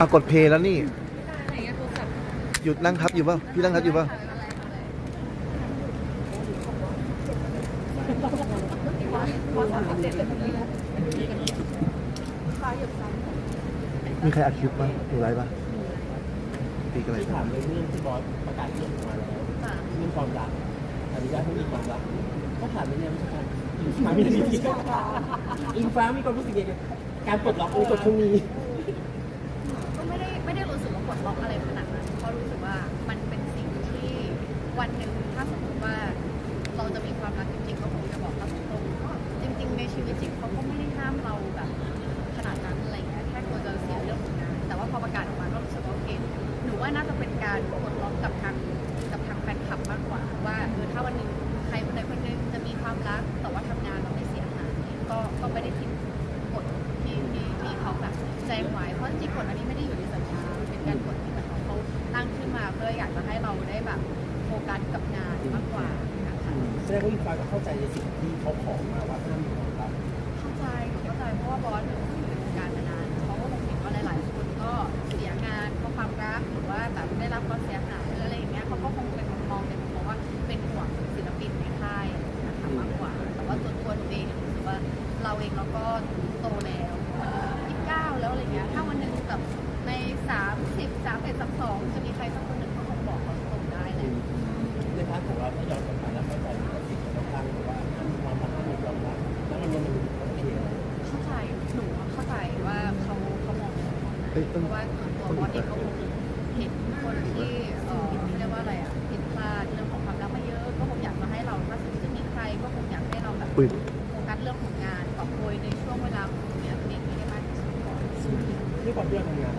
อะกดเพลย์แล้วนี่ หยุดนั่งทับอยู่เปล่าพี่นั่งทับอยู่เปล่ามีใครอัดคลิปบ้างหรือไรบ้างตีกันอะไรที่บ้าถางมเรื่องที่บอสประกาศเรื่องออกมาแล้วเรื่องความรักอนุญาตให้มีความรักก็ถามในแนววิชาการอิงฟ้ามีอะไรอิงฟ้ามีความรู้สึกยังไงการปลดล็อกในตัวช่งนี้ ก็ไม่ได้ผิดกฎที่ที่ที่เขาแบบแจ้งไว้เพราะจริงกฎอันนี้ไม่ได้อยู่ในสัญญาเป็นการกฎที่เหมือนเขาตั้งขึ้นมาเพื่ออยากจะให้เราได้แบบโฟกัสกับงานมากกว่านะคะแสดงว่าอีกฝ่าก็เข้าใจในสิ่งที่เขาขอมาว่า เฮ้ยเพต้องราะว่าส่วนตัวบอสเองก็คงเห็นคนที่เอ่อเรียกว่าอะไรอะผิดพลาดเรื่องของความรักมาเยอะ ก็คงอยากมาให้เราถ้าสมมติจะมีใครก็คงอยากให้เราแบบปืนโฟกัสเรื่องของงานกอบโกยในช่วงเวลาของเนี่ยเด็กไม่ได้มากที่สุดก่อนด้วยความที่เราทำงาน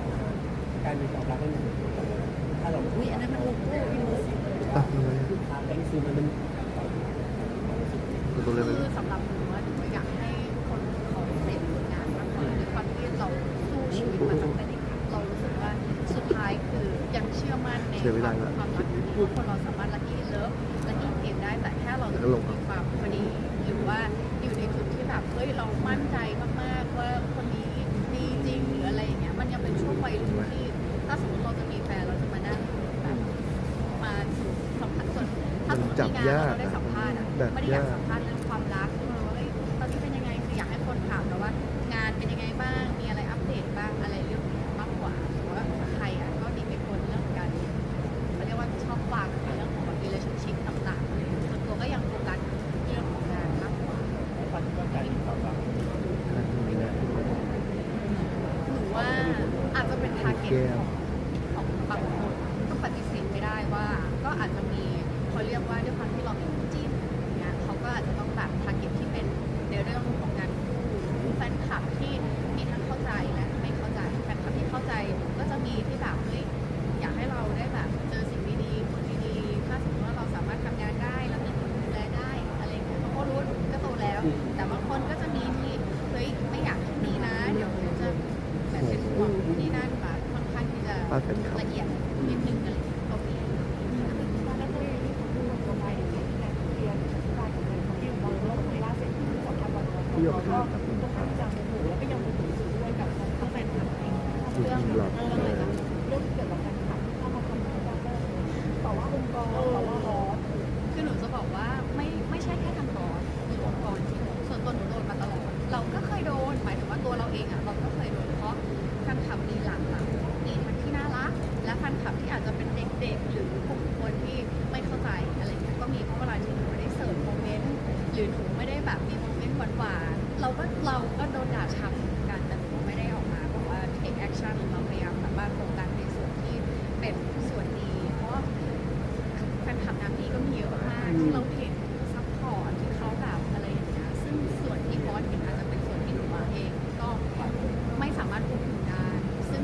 การมีความรักให้มันถ้าเราอุ้ยอันนั้นมันโอ้โหพี่มุกอะทำไมทางแบงค์ซื้อมันเป็นตัวเลยคือสำหรับ ชื่อมั่นในความความรักนี้ทุกคนเราสามารถลักกี้เลิฟลักกี้เกมได้แต่แค่เราจะมีความพอดีหรือว่าอยู่ในจุดที่แบบเฮ้ยเรามั่นใจมากๆว่าคนนี้ดีจริงหรืออะไรอย่างเงี้ยมันยังเป็นช่วงวัยรุ่นที่ถ้าสมมติเราจะมีแฟนเราจะมานั่งแบบมาสัมผัสส่วนถ้าสมมติมีงานเราได้สัมภาษณ์อะไม่ได้อยากสัมภาษณ์เรื่อง จ ข้างที่จะป้าเป็นครับ ละเอียดนิดนึงอะไรอย่างเงี้ยก็มีพี่หยกครับขอบคุณครับจริงๆหรอกเออคือหนูจะบอกว่าไม่ไม่ใช่แค่ทาง นต์หรือหนูไม่ได้แบบมีโมเมนต์หวานๆเราก็เราก็โดนด่าช้ำเหมือนกันแต่หนูไม่ได้ออกมาแบบว่า take action เราพยายามแบบว่าโฟกัสในส่วนที่เป็นส่วนดี เพราะแฟนคลับน้ำดีก็มีเยอะมากที่เราเห็นซัพพอร์ตที่เขาแบบอะไรอย่างเงี้ยซึ่งส่วนที่บอสเห็นอาจจะเป็นส่วนที่หนูเองก็ไม่สามารถควบคุมได้ ซึ่ง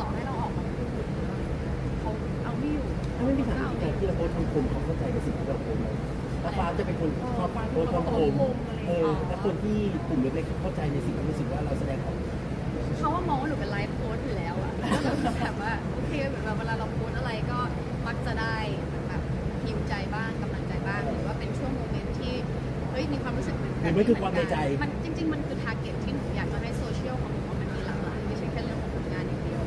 ต่อให้เราออกมาพูดเขาเอาไม่อยู่ ถ้าไม่มีทางที่การที่เราโพสต์คำคมเขาเข้าใจในสิ่งที่เราโพสต์ไหมถ้าฟ้าจะเป็นคนชอบ โพสต์คำคมเออแล้วคนที่กลุ่มเล็กๆเข้าใจในสิ่งที่รู้สึกว่าเราแสดงออกเขาว่ามองว่าหนูเป็นไลฟ์โค้ดอยู่แล้วอะแบบว่าโอเคเหมือนแบบเวลาเราโพสอะไรก็มักจะได้เหมือนแบบฮิวใจบ้างกำลังใจบ้างหรือว่าเป็นช่วงโมเมนต์ที่เฮ้ยมีความรู้สึกเหมือนกัเห็นไหมคือความในใจมันจริง ๆ มันคือทาร์เก็ตที่หนูอยากจะให้โซเชียลของหนูว่ามันมีหลากหลายไม่ใช่แค่เรื่องของผลงานอย่างเดียว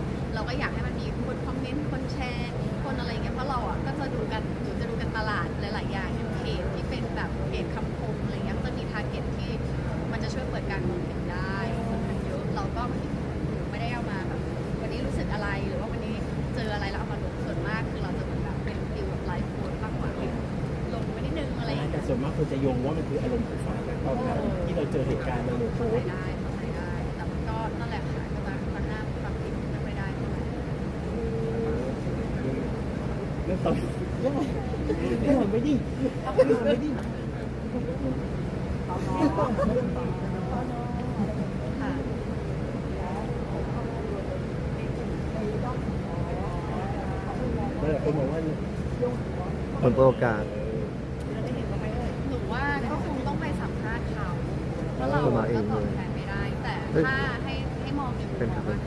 ก็ไม่ได้เอามาแบบวันนี้รู้สึกอะไรหรือว่าวันนี้เจออะไรแล้วเอามาลงส่วนมากคือเราจะเหมือนแบบเป็นฟิลไลฟ์โค้ดมากกว่าลงไว้นิดนึงอะไรอย่าง แต่ เงี้ย ส่วนมากคนจะ โยงว่ามันคืออารมณ์ของฟ้าณตอนนั้นที่เราเจอเหตุการณ์มันเลยเข้าใจได้เข้าใจได้ แต่มันก็นั่นแหละค่ะก็จะจะห้ามความคิดไม่ค่อยได้เท่าไหร่เรื่องตอเรื่องเรื่องไม่ดิ้งเรื่องไม่ดิ้งค่ะหลายคนบอกว่าผลปรกาศ หนูว่าก็คงต้องไปสัมภาษณ์เขา เพราะเราเอามาเองก็เลยตอบแทนไม่ได้ แต่เอ้ยถ้าให้ให้มองในมุมเป็นมครัอบงว่า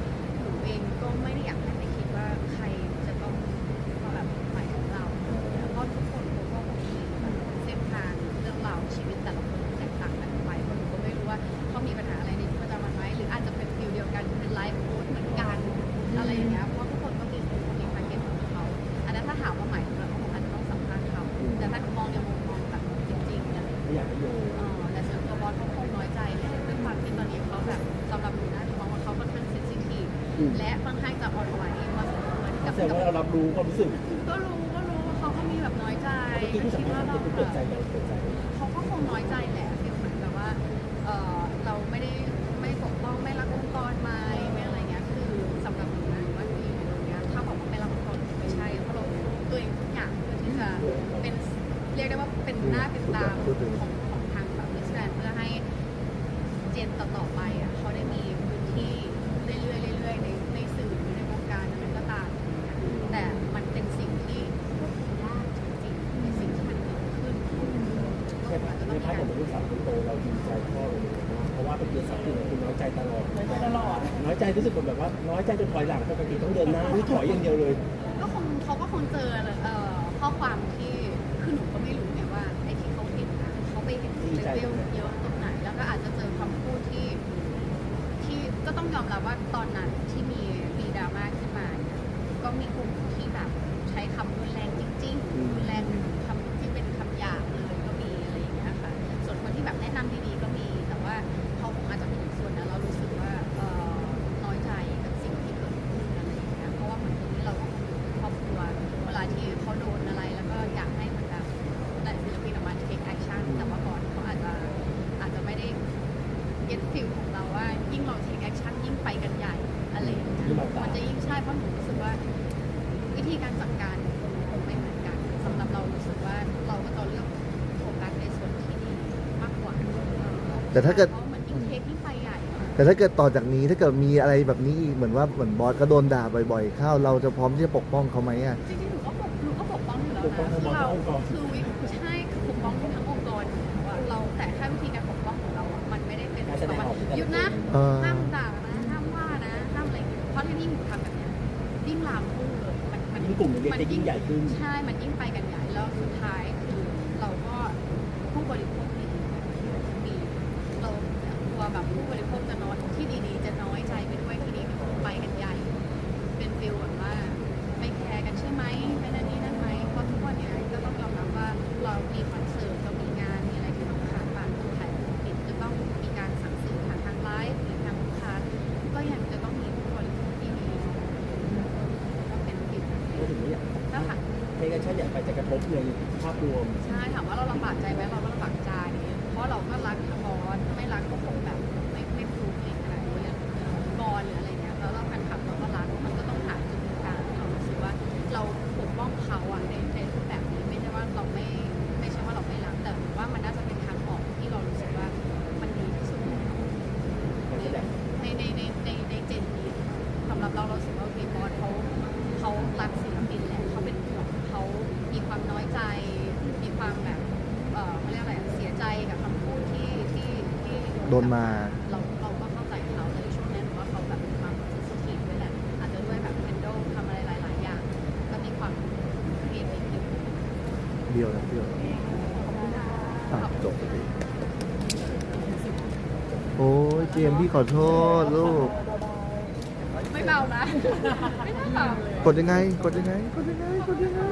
และค่อนข้างจะอ่อนไหวพอสมควรกับแสดงว่าเรารับรู้ความรู้สึกก็รู้ก็รู้ว่าเขาก็มีแบบน้อยใจเมื่อกี้ที่สัมคิดภาษว่าณ์เราเปิดใจกันเปิดใจเขาก็คงน้อยใจแหละฟีลเหมือนแบบว่าเออเราไม่ได้ไม่ปกป้องไม่รักองค์กรไหมไม่อะไรเงี้ยคือสำหรับหนูนะหนูว่าที่อยู่ตรงเนี้ยถ้าบอกว่าไม่รักองค์กรไม่ใช่เพราะเราตัวเองทุกอย่างเพื่อที่จะเป็นเรียกได้ว่าเป็นหน้าเป็นตาของของทางแบบมิสแกรนเพื่อให้ เจนต่อๆไปอะเขาได้มีพื้นที่เรื่อยๆเรื่อยๆในในสื่อหรือในวงการอะไรก็ตามแต่มันเป็นสิ่งที่ควบคุมยากจริงๆในสิ่งที่มันเกิดขึ้นก็ ใน อาจจะต้องมี พา การร์ทของลูกสาว คนโตเราดีใจพ่อเลยนะเพราะว่าเป็นเกียรติศักดิ์ที่คุณน้อยใจตลอดน้อยใจตลอด น้อยใจรู้สึกแบบว่าน้อยใจจนถอยหลังปกติต้องเดินหน้านี่ถอยอย่างเดียวเลย ก็คงเขาก็คงเจอเอ่อ จะยิ่งใช่เพราะหนูรู้สึกว่า วิธีการจัดการคงไม่เหมือนกันสำหรับเรารู้สึกว่าเราก็จะเลือกโฟกัสในส่วนที่ดีมากกว่าแต่ถ้าเกิด เพราะเหมือนยิ่งเทคยิ่งไปใหญ่แต่ถ้าเกิดต่อจากนี้ถ้าเกิดมีอะไรแบบนี้อีกเหมือนว่าเหมือนบอสก็โดนด่าบ่อยๆเข้าเราจะพร้อมที่จะปกป้องเขาไหมอะ จริงๆหนูก็ปกหนูก็ปกป้องอยู่แล้วนะคือเราคือวิใช่คือปกป้องทั้งองค์กรอยู่แล้วอะเราแต่แค่วิธีการปกป้องของเราอะมันไม่ได้เป็นแบบว่าหยุดนะ เออ ห้ามด่านะห้ามว่านะห้ามอะไรอย่างเงี้ยเพราะถ้ายิ่งหนูทำแบบเนี้ยยิ่งลามพุ่ง เลยมันมันยิ่งกลุ่มเรียนจะยิ่งใหญ่ขึ้น ใช่ มันยิ่งไปกันใหญ่แล้วสุดท้าย อยากไปจะกระทบในภาพรวม ใช่ถามว่าเราลำบากใจไหมเรา ดนมา เราเราก็เข้าใจเขาแต่ในช่วงนั้นหนูว่าเขาแบบมีความเซนซิทีฟด้วยแหละอาจจะด้วยแบบแฮนด์ลทำอะไรหลายๆอย่างก็มีความเครียดนิดนึงเดียวนะเดียวอะจบโอ้ยเจมส์พี่ขอโทษลูก ไม่เบานะ ไม่น่าเบาเลยกดยังไง กดยังไง กดยังไง กดยังไง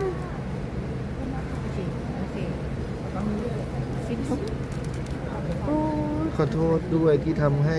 โอ้ย ขอโทษด้วยที่ทำให้